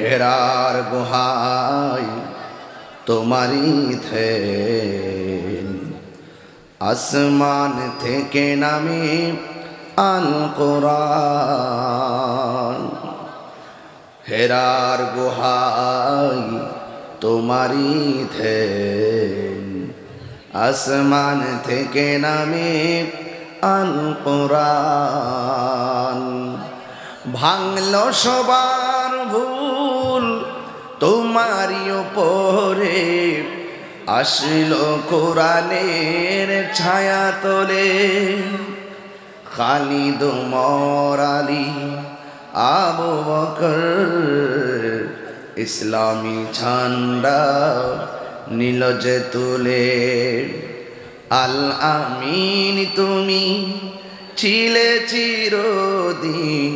হেরার গুহায় তোমারই থেন। আসমান থেকে নামে আল কোরআন। হেরার গুহায় তোমারই থেন। আসমান থেকে নামে আল কোরআন। ভাঙল সবার ভুল, তোমারই ওপরে আসলো কোরআনের ছায়া তোলে। খালিদ মরালি আবু বকর, ইসলামী ঝান্ডা নীল যে তুলে। আল আমিন, তুমি ছিলে চিরদিন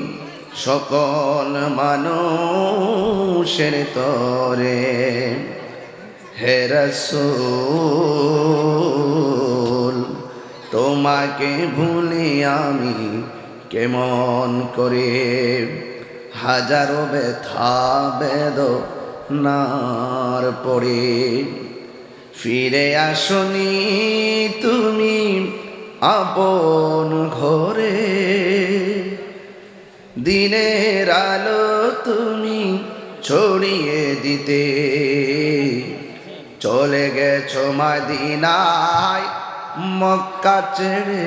সকল মানুষের তরে, হে রসুল, তোমাকে ভুলি আমি কেমন করে? হাজারো ব্যথা বেদ নার পড়ে ফিরে আসনি তুমি আপন ঘরে। দিনের আলো তুমি ছড়িয়ে দিতে। চলে গেছো মাদিনায় মক্কা ছেড়ে।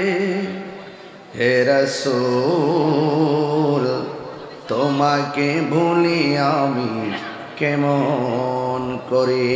হে রসুল, তোমাকে ভুলি আমি কেমন করে?